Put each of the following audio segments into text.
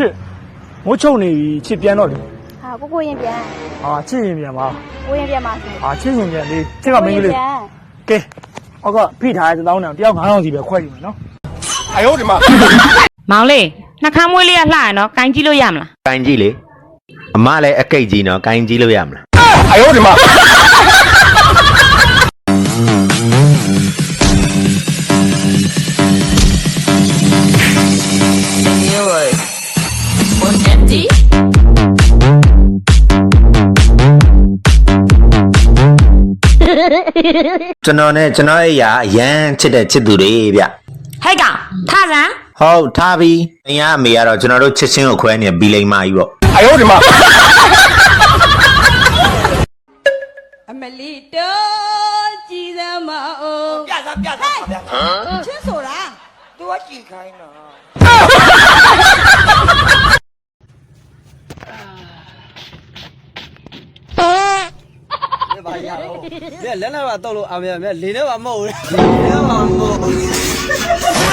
ချစ်မိုးချုံနေပြီချစ်ပြန်တော့လေဟာကိုကိုရင်ပြန်ဟာချစ်ရင်ပြန်ပါကိုရင်ပြန်ပါဆိုဟာချစ်ရင်ပြန်လေချစ်ကမင်းကလေးပြန်ကဲအောက်ကဖိထားတဲ့တောင်းတောင်တယောက်9000စီပဲခွဲယူမယ်နော်မောင်လေးနှာခမ်းမွေးလေးကလှရနော်ကင်ကြည့်လို့ရမလားကိုင်းကြည့်လေအမလည်းအကိတ်ကြီးနော်ကိုင်းကြည့်လို့ရမလား ကျွန်တော်နဲ့ကျွန်တော်အိယာအရန်ချစ်တဲ့ချစ်သူတွေဗျဟဲ့ကောင်ထစမ်းဟုတ်ထားပြီအင်ကအမေကတော့ကျွန်တော်တို့ချစ်ချင်းကိုခွဲနေဘီလိန်မာကြီးပေါ့အမလီတော့ကြည်စမ်းမအောင်ပြစားပြစားပါဗျာချင်းဆိုတာ तू ကကြည်ခိုင်းတာ ဘာရတော့မြက်လက်နဲ့ပါတော့လို့အာမြက်မြက်လင်းနဲ့ပါမဟုတ်ဘူးလင်းနဲ့ပါမဟုတ်ဘူး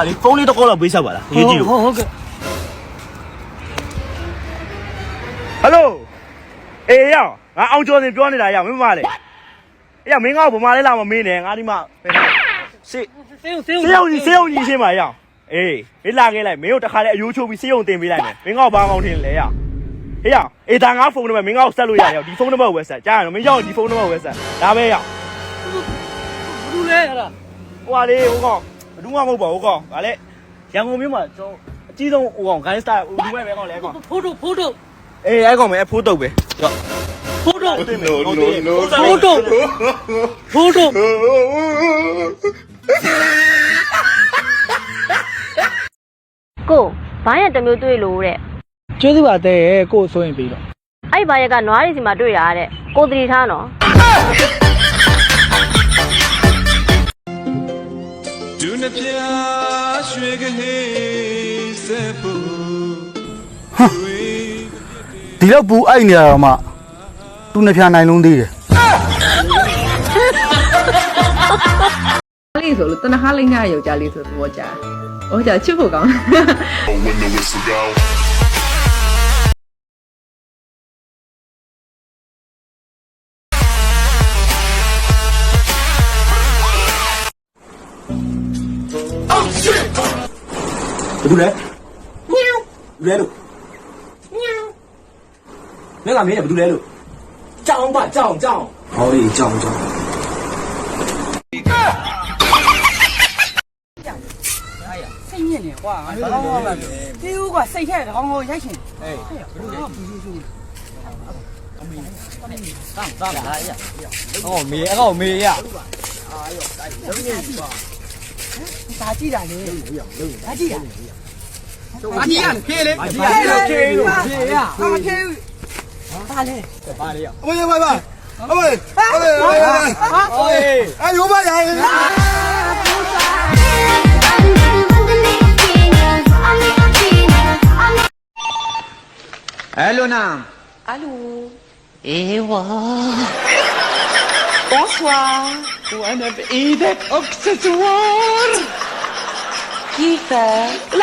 ဟိုလေဖုန်းလေးတစ်ခေါက်လောက်ပေးဆက်ပါလားရေးကြည့်ဟုတ်ဟုတ်ကဲ့ဟယ်လိုအေးရောငါအောင်ကျော်စင်ပြောနေတာရောမင်းမလေးအေးမင်းငါ့ကိုဗမာလေးလာမမင်းနဲ့ငါဒီမှာစေးစေးစေးစေးအောင်ကြီးစေးအောင်ကြီးရှင်းပါရောအေးမင်းလာခဲ့လိုက်မင်းတို့တခါလေအယိုးချိုးပြီးစေးအောင်တင်ပေးလိုက်မယ်မင်းငါ့ကိုဘာကောင်းထင်လဲရောအေးရောအေးဒါငါဖုန်းနံပါတ်မင်းငါ့ကိုဆက်လို့ရရောဒီဖုန်းနံပါတ်ကိုပဲဆက်ကြားရနော်မင်းရောက်ဒီဖုန်းနံပါတ်ကိုပဲဆက်ဒါပဲရောဘူးလေဟလားဟိုပါလေဟိုကောင် ဘယ်သူမှမဟုတ်ပါဘူးကောင်ဗာလေရန်ကုန်မြို့မှာကျွန်တော်အကြီးဆုံးဟိုကောင်ဂိုင်းစတာဟိုဒီမဲ့ပဲကောင်လဲကောင်ဖိုးတို့ဖိုးတို့အေးအဲ့ကောင်ပဲအဖိုးတုတ်ပဲကြောက်ဖိုးတို့ no no no ဖိုးတို့ဖိုးတို့ကိုဘာရတစ်မျိုးတွေ့လို့တဲ့ကျေးဇူးပါတဲ့ကိုဆိုရင်ပြီးတော့အဲ့ဘာရကနွားရီစီမှာတွေ့ရတဲ့ကိုတတိထားနော် ဒုနပြရွှေကဟေးစက်ဖို့ဒီတော့ပူအိုက်နေရတော့မှသူနှစ်ဖြာနိုင်လုံးသေးတယ်လေးဆိုလို့တနခါလေးညယောက်ျားလေးဆိုသဘောကျတယ်။ဟောကြာချစ်ဖို့ကောင်း ဘယ်သူလဲညောင်းလဲလို့ညောင်းမင်းကမင်းကဘယ်သူလဲလို့ကြောင်ပါကြောင်ကြောင်ဟောဒီကြောင်ကြောင်စိတ်ညစ်နေကွာငါတို့တော့ပါတေးဦးကစိတ်ထဲတကောင်ကိုရိုက်ရှင်ဟေးဘယ်လိုလဲဘူးဘူးအမေတမ်းတမ်းလာရဟောမေအကောင်မေရအာရောတိုက်လုံးနေပါ ဒါကြည့်တာလေဒါကြည့်တာဘာကြီးရဖေးလေဘာကြီးရဖေးလို့ဖေးရဟာဖေးဘာလဲဘာလဲရအမေဘာဘာအမေအမေဟိုးအယိုးပါရအဲ့လိုနာ Bonsoir. Ou un Bonsoir. One of Edith Accessoires. Kiefer.